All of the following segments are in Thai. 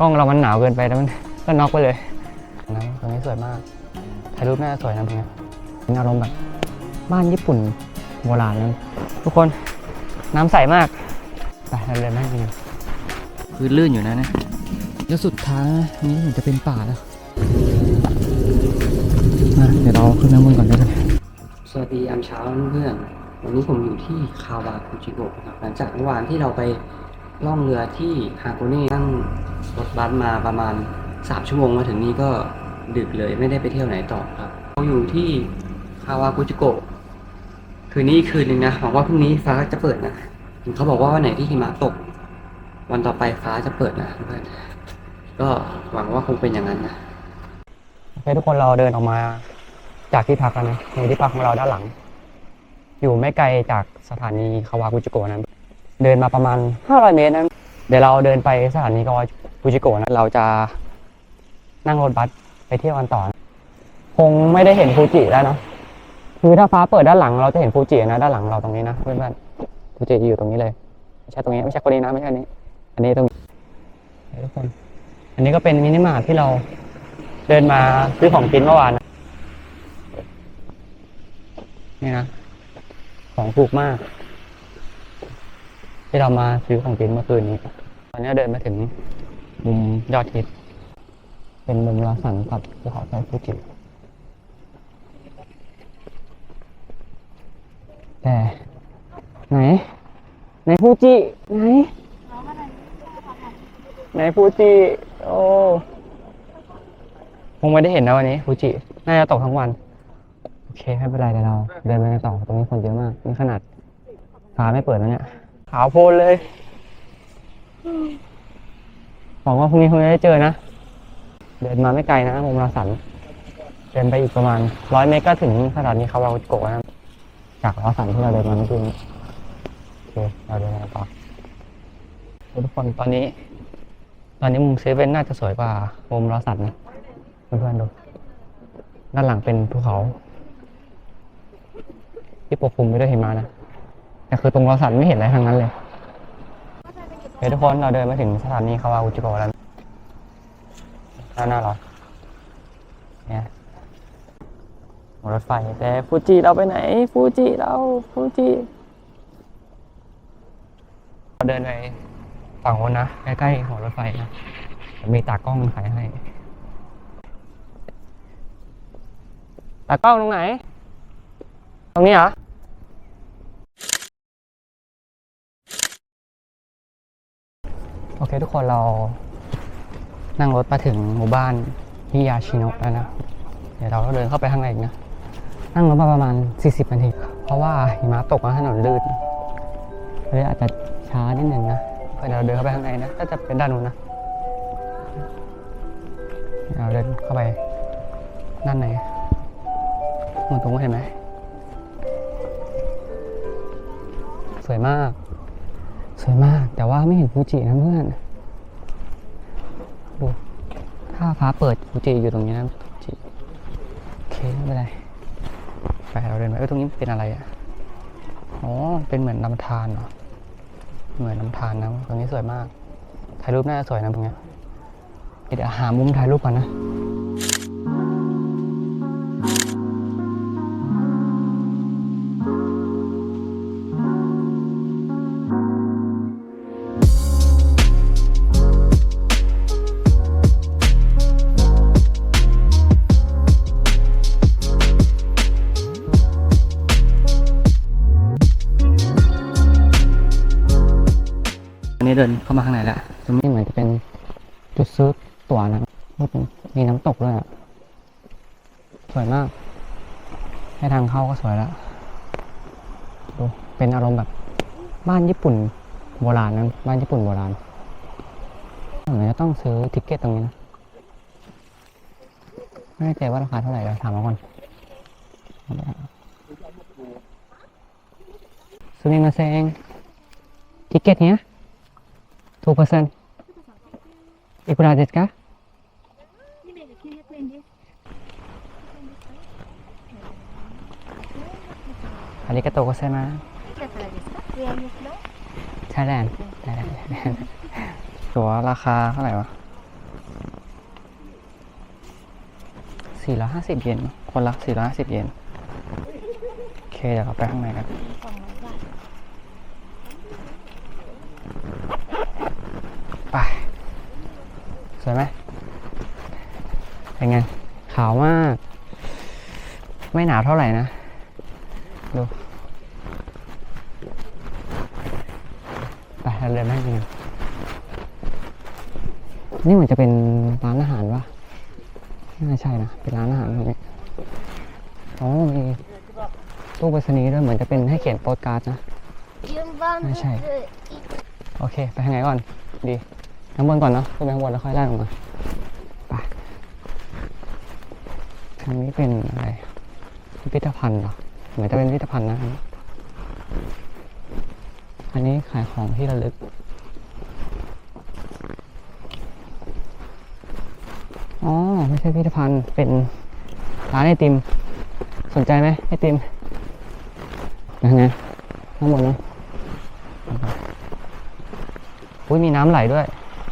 กล้องเรามันหนาวเกินไปแล้วมันก็น็อกไปเลยนะตรงนี้สวยมากถ่ายรูปน่าจะสวยนะตรงเนี้ยเป็นอารมณ์แบบบ้านญี่ปุ่นโบราณนั้นทุกคนน้ำใสมากไปเราเดินไปข้างในคือลื่นอยู่นะเนี่ยแล้วสุดท้ายนี้เหมือนจะเป็นป่าแล้วนะเดี๋ยวเราขึ้นข้างบนก่อนด้วยกันสวัสดียามเช้าเพื่อนๆวันนี้ผมอยู่ที่คาวาคุจิโกะนะครับหลังจากเมื่อวานที่เราไป ล่องเรือที่ฮาโกเน่นั่งรถบัสมาประมาณ3ชั่วโมงมาถึงนี่ก็ดึกเลยไม่ได้ไปเที่ยวไหนต่อครับเราอยู่ที่คาวาคุจิโกะคืนนี้คืนหนึ่งนะหวังว่าพรุ่งนี้ฟ้าจะเปิดนะเขาบอกว่าวันไหนที่หิมะตก วันต่อไปฟ้าจะเปิดนะเพื่อนก็หวังว่าคงเป็นอย่างนั้นนะโอเคทุกคนเราเดินออกมาจากที่พักแล้วนะในที่พักของเราด้านหลัง อยู่ไม่ไกลจากสถานีคาวากุจิโกะนะ เดินมาประมาณ 500 เมตรนะเดี๋ยวเราเดินไปสถานีคาวากุจิโกะนะเราจะนั่งรถบัสไปเที่ยวกันต่อ คงไม่ได้เห็นฟูจิแล้วเนะคือถ้าฟ้าเปิดด้านหลังเราจะเห็นฟูจินะด้านหลังเราตรงนี้นะเพื่อนๆฟูจิอยู่ตรงนี้เลยไม่ใช่ตรงนี้ไม่ใช่คนนี้นะไม่ใช่นี้ อันนี้ตรงนี้ทุกคน อันนี้ก็เป็นมินิมาร์ทที่เราเดินมาซื้อของกินเมื่อวานนะนี่นะของถูกมาก ที่เรามาซื้อของกินเมื่อคืนนี้ ตอนนี้เดินมาถึงมุมยอดฮิต เป็นมุมลาสันกับภูเขาไฟฟูจิแต่ ไหน ในฟูจิ ไหน ในฟูจิ โอ้คงไม่ได้เห็นนะวันนี้ฟูจิ น่าจะตกทั้งวัน โอเค ไม่เป็นไรเดี๋ยวเรา เดินไปกันต่อตรงนี้คนเยอะมาก นี่ขนาดฟ้าไม่เปิดแล้วเนี่ย ขาวโพลนเลยหวังว่าพรุ่งนี้คงจะได้เจอนะ เดินมาไม่ไกลนะมุมราสัน เดินไปอีกประมาณร้อยเมตรก็ถึงสถานีคาวาโกะนะจากราสันที่เราเดินมาเมื่อกี้นี้โอเคเราเดินกันต่อทุกคนตอนนี้ ตอนนี้มุมเซเว่นน่าจะสวยกว่ามุมรอสันนะเพื่อนๆดู ด้านหลังเป็นภูเขา ที่ปกคลุมไปด้วยหิมะนะ แต่คือตรงรอสันไม่เห็นอะไรทั้งนั้นเลยเฮ้ยทุกคนเราเดินมาถึงสถานีคาวาอุจิโกะแล้วน่าน่ารอเนี่ยรถไฟแต่ฟูจิเราไปไหน ฟูจิเราฟูจิเราเดินไปฝั่งโน้นนะใกล้ๆหัวรถไฟนะจะมีตากล้องถ่ายให้ตากล้องตรงไหน ตรงนี้เหรอ โอเคทุกคนเรานั่งรถมาถึงหมู่บ้านฮิยาชิโนะแล้วนะ เดี๋ยวเราก็เดินเข้าไปข้างในอีกนะ นั่งรถมาประมาณ 40 นาที เพราะว่าหิมะตกนะถนนลื่นเลยอาจจะช้านิดหนึ่งนะเดี๋ยวเราเดินเข้าไปข้างในนะก็จะเป็นด้านนู้นนะเราเดินเข้าไปด้านในมองตรงเห็นไหม สวยมาก วยมาก แต่ว่าไม่เห็นฟูจินะเพื่อนดูถ้าฟ้าเปิดฟูจิอยู่ตรงนี้นะฟูจิโอเคไม่เป็นไรไปเราเดินไปเอ้ตรงนี้เป็นอะไรอะอ๋อเป็นเหมือนลำธารเหรอเหมือนน้ำทานนะตรงนี้สวยมากถ่ายรูปน่าจะสวยนะตรงเนี้ยเดี๋ยวหามุมถ่ายรูปก่อนนะ เดินเข้ามาข้างในแล้วตรงนี้เหมือนจะเป็นจุดซื้อตั๋วนะนี่เป็นมีน้ำตกด้วยอะสวยมาก ให้ทางเข้าก็สวยแล้วดูเป็นอารมณ์แบบบ้านญี่ปุ่นโบราณนะบ้านญี่ปุ่นโบราณเหมือนจะต้องซื้อทิเกตตรงนี้นะไม่แน่ใจว่าราคาเท่าไหร่เดี๋ยวถามมาก่อนซื้อมาเซงทิเกตเนี้ย two person いくらですかありがとうございます。ไทยแลใช่ไทยแลนด์ตั๋วราคาเท่าไหร่วะสี่ร้อยห้าสิบเยน คนละสี่ร้อยห้าสิบเยน โอเค เดี๋ยวเราไปข้างในกัน ไปสวยไหมเป็นไงขาวมาก ไม่หนาวเท่าไหร่นะ ดู ไปเราเดินไปดูนี่เหมือนจะเป็นร้านอาหารวะน่าใช่นะ เป็นร้านอาหารตรงนี้อ๋อมีตู้ไปรษณีย์ด้วยเหมือนจะเป็นให้เขียนโปสการ์ดนะ ไม่ใช่ โอเค ไปทางไหนก่อน ดีข้างบนก่อนเนาะขึ้นไปข้างบนแล้วค่อยไล่ลงมาไปทางนี้เป็นอะไรพิพิธภัณฑ์เหรอเหมือนจะเป็นพิพิธภัณฑ์นะอันนี้อันนี้ขายของที่ระลึกอ๋อไม่ใช่พิพิธภัณฑ์เป็นร้านไอติม สนใจไหมไอติมนะไงข้างบนนะ อุ้ยมีน้ำไหลด้วย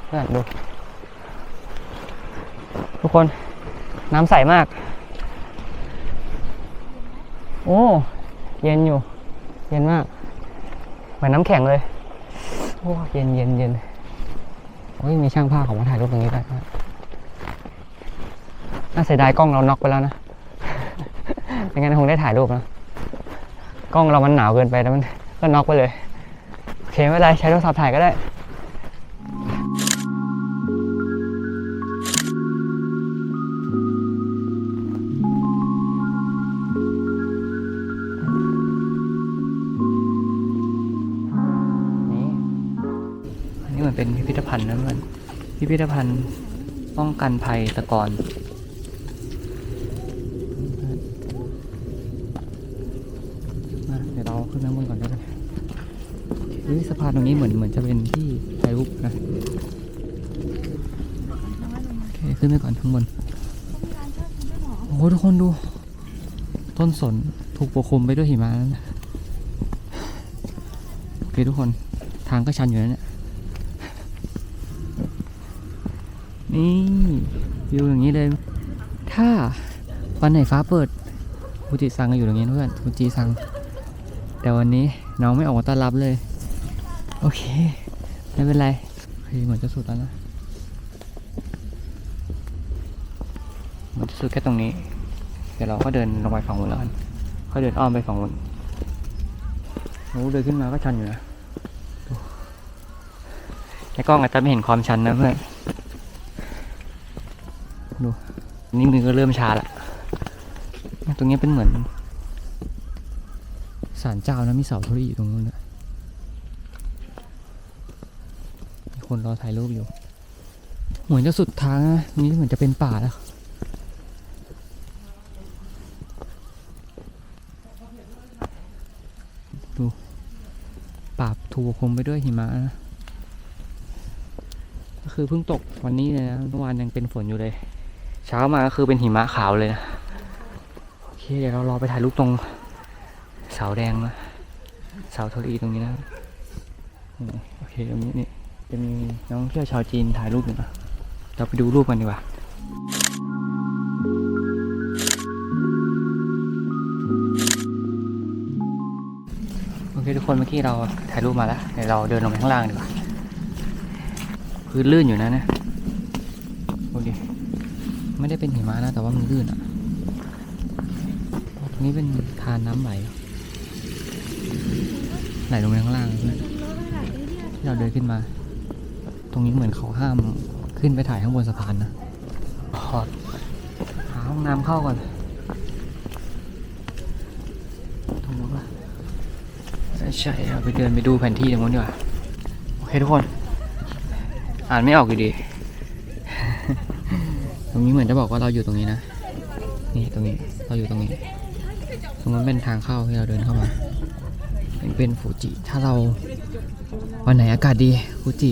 เพื่อนดู ทุกคนน้ำใสมาก โอ้ เย็นอยู่ เย็นมาก เหมือนน้ำแข็งเลย โอ้ เย็นเย็นเย็นโอ้ยมีช่างภาพของมาถ่ายรูปตรงนี้ได้วยน่าเสียดายกล้องเราน็อกไปแล้วนะไม่งั้นคงได้ถ่ายรูปนะ กล้องเรามันหนาวเกินไปแล้วมันก็น็อกไปเลย โอเคไม่เป็นไรใช้โทรศัพท์ถ่ายก็ได้ พิพิธภัณฑ์ป้องกันภัยตะกอนมาเดี๋ยวเราขึ้นข้างบนก่อนแล้วกันเฮ้ยสะพานตรงนี้เหมือนเหมือนจะเป็นที่ถ่ายรูปนะโอเคขึ้นไปก่อนข้างบนโอ้โหทุกคนดู ต้นสนถูกปกคลุมไปด้วยหิมะแล้วนะโอเคทุกคนทางก็ชันอยู่นะเนี่ย นี่วิวอย่างนี้เลย ถ้าวันไหนฟ้าเปิดฟูจิซังก็อยู่ตรงนี้เพื่อนฟูจิซัง แต่วันนี้น้องไม่ออกมาต้อนรับเลย โอเค ไม่เป็นไรโอเคเหมือนจะสุดแล้วนะเหมือนจะสุดแค่ตรงนี้ เดี๋ยวเราก็เดินลงไปฝั่งนู้นแล้วกันค่อยเดินอ้อมไปฝั่งนู้นโอ้เดินขึ้นมาก็ชันอยู่นะในกล้องอาจจะไม่เห็นความชันนะเพื่อน ดู นี่มือก็เริ่มชาละตรงนี้เป็นเหมือนศาลเจ้านะมีเสาโทรีอยู่ตรงนู้นนะมีคนรอถ่ายรูปอยู่ เหมือนจะสุดทางนะตรงนี้เหมือนจะเป็นป่าแล้วดูป่าถูกคลุมไปด้วยหิมะนะก็คือเพิ่งตกวันนี้เลยนะเมื่อวานยังเป็นฝนอยู่เลย เช้ามาก็คือเป็นหิมะขาวเลยนะ โอเค เดี๋ยวเรารอไปถ่ายรูปตรงเสาแดงนะเสาโทรีตรงนี้นะโอเคตรงนี้นี่จะมีน้องเที่ยวชาวจีนถ่ายรูปอยู่นะเราไปดูรูปกันดีกว่าโอเคทุกคนเมื่อกี้เราถ่ายรูปมาแล้วเดี๋ยวเราเดินลงไปข้างล่างดีกว่าพื้นลื่นอยู่นะเนี่ย ไม่ได้เป็นหิมะนะ แต่ว่ามันลื่นอะตรงนี้เป็นทานน้ำไหลไหลลงไปข้างล่างเพื่อนที่เราเดินขึ้นมา ตรงนี้เหมือนเขาห้ามขึ้นไปถ่ายข้างบนสะพานนะขอหาห้องน้ำเข้าก่อนตรงนู้นป่ะใช่เราไปเดินไปดูแผนที่ตรงนู้นดีกว่าโอเคทุกคน อ่านไม่ออกอยู่ดี ตรงนี้เหมือนจะบอกว่าเราอยู่ตรงนี้นะ นี่ตรงนี้เราอยู่ตรงนี้ ตรงนั้นเป็นทางเข้าที่เราเดินเข้ามาเป็นเป็นฟูจิ ถ้าเราวันไหนอากาศดีฟูจิ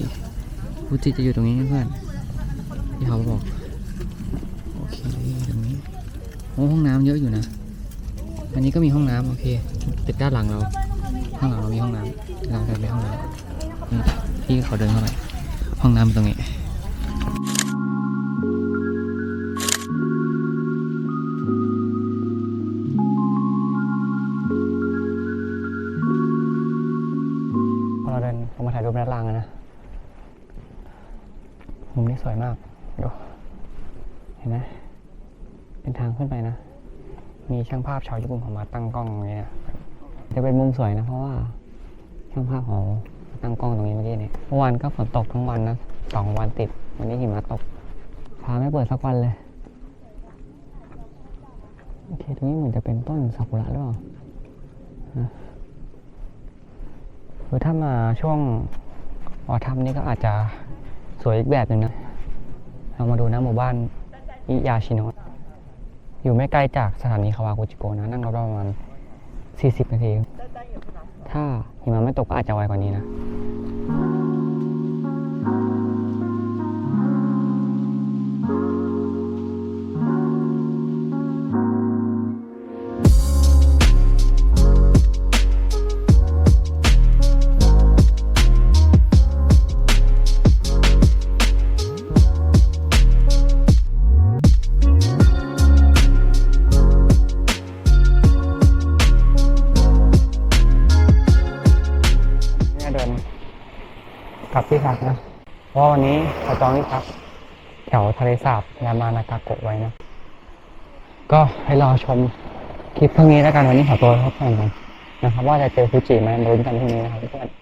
ฟูจิจะอยู่ตรงนี้เพื่อนที่เขาบอก โอเคตรงนี้โอ้ห้องน้ำเยอะอยู่นะ อันนี้ก็มีห้องน้ำโอเคติดด้านหลังเรา ข้างหลังเรามีห้องน้ำเราเดินไปห้องน้ำพี่เขาเดินเข้าไปห้องน้ำตรงนี้ มีช่างภาพชาวญี่ปุ่นเขามาตั้งกล้องตรงนี้นี่ยจะเป็นมุมสวยนะเพราะว่าช่างภาพเขาตั้งกล้องตรงนี้เมื่อกี้เนี่ยเมื่อวานก็ฝนตกทั้งวันนะสองวันติด วันนี้หิมะตกฟ้าไม่เปิดสักวันเลยโอเคตรงนี้เหมือนจะเป็นต้นซากุระหรือเปล่าคือถ้ามาช่วงออทัมนี่ก็อาจจะสวยอีกแบบหนึ่งนะ เรามาดูนะหมู่บ้านอิยาชิโนะ อยู่ไม่ไกลจากสถานีคาวากุจิโกะนะ นั่งรถประมาณ 40 นาที ถ้าหิมะไม่ตกก็อาจจะไวกว่านี้นะ กลับที่พักนะ เพราะว่าวันนี้เราจองที่พักแถวทะเลสาบยามานากาโกะไว้นะ ก็ให้รอชมคลิปพรุ่งนี้แล้วกันวันนี้ขอตัวพักผ่อนก่อนนะครับ ว่าจะเจอฟูจิไหมมาลุ้นกันพรุ่งนี้นะครับเพื่อน